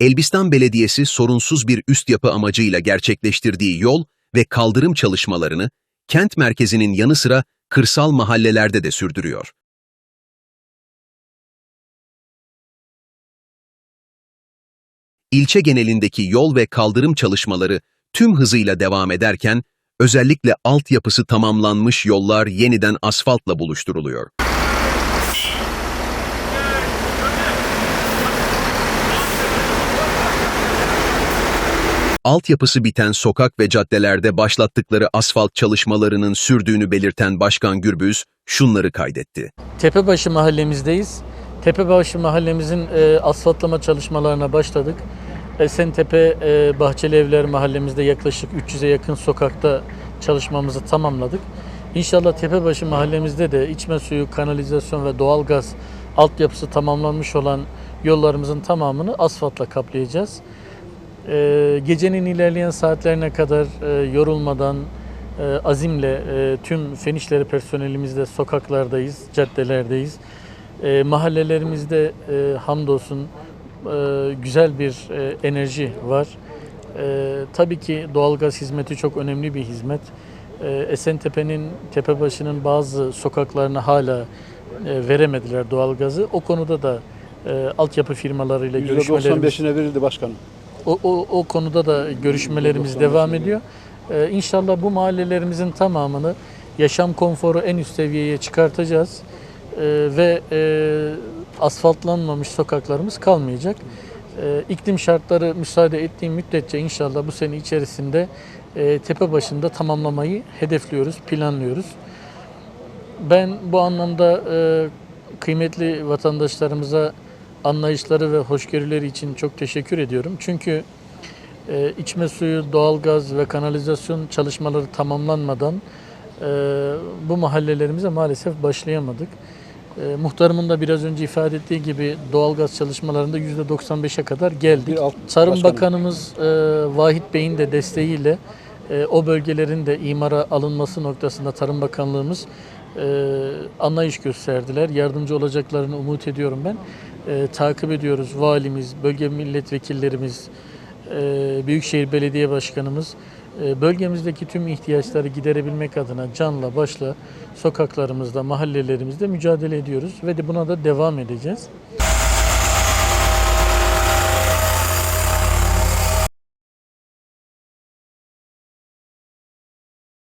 Elbistan Belediyesi sorunsuz bir üst yapı amacıyla gerçekleştirdiği yol ve kaldırım çalışmalarını kent merkezinin yanı sıra kırsal mahallelerde de sürdürüyor. İlçe genelindeki yol ve kaldırım çalışmaları tüm hızıyla devam ederken, özellikle altyapısı tamamlanmış yollar yeniden asfaltla buluşturuluyor. Altyapısı biten sokak ve caddelerde başlattıkları asfalt çalışmalarının sürdüğünü belirten Başkan Gürbüz şunları kaydetti. Tepebaşı mahallemizdeyiz. Tepebaşı mahallemizin e, asfaltlama çalışmalarına başladık. Esentepe e, Bahçeli Evler mahallemizde yaklaşık 300'e yakın sokakta çalışmamızı tamamladık. İnşallah Tepebaşı mahallemizde de içme suyu, kanalizasyon ve doğalgaz altyapısı tamamlanmış olan yollarımızın tamamını asfaltla kaplayacağız. E, gecenin ilerleyen saatlerine kadar e, yorulmadan, e, azimle e, tüm fen işleri personelimizde sokaklardayız, caddelerdeyiz. E, mahallelerimizde e, hamdolsun e, güzel bir e, enerji var. E, tabii ki doğalgaz hizmeti çok önemli bir hizmet. E, Esentepe'nin, Tepebaşı'nın bazı sokaklarına hala e, veremediler doğalgazı. O konuda da e, altyapı firmalarıyla görüşmelerimiz %95'ine verildi başkanım. O, o, o konuda da görüşmelerimiz devam ediyor. Ee, inşallah bu mahallelerimizin tamamını yaşam konforu en üst seviyeye çıkartacağız. Ee, ve e, asfaltlanmamış sokaklarımız kalmayacak. Ee, iklim şartları müsaade ettiği müddetçe inşallah bu sene içerisinde e, tepe başında tamamlamayı hedefliyoruz, planlıyoruz. Ben bu anlamda e, kıymetli vatandaşlarımıza anlayışları ve hoşgörüleri için çok teşekkür ediyorum. Çünkü e, içme suyu, doğalgaz ve kanalizasyon çalışmaları tamamlanmadan e, bu mahallelerimize maalesef başlayamadık. E, muhtarımın da biraz önce ifade ettiği gibi doğalgaz çalışmalarında %95'e kadar geldik. Tarım başkanım. Bakanımız e, Vahit Bey'in de desteğiyle e, o bölgelerin de imara alınması noktasında Tarım Bakanlığımız e, anlayış gösterdiler. Yardımcı olacaklarını umut ediyorum ben. E, takip ediyoruz. Valimiz, bölge milletvekillerimiz, e, Büyükşehir Belediye Başkanımız e, bölgemizdeki tüm ihtiyaçları giderebilmek adına canla başla sokaklarımızda, mahallelerimizde mücadele ediyoruz ve de buna da devam edeceğiz.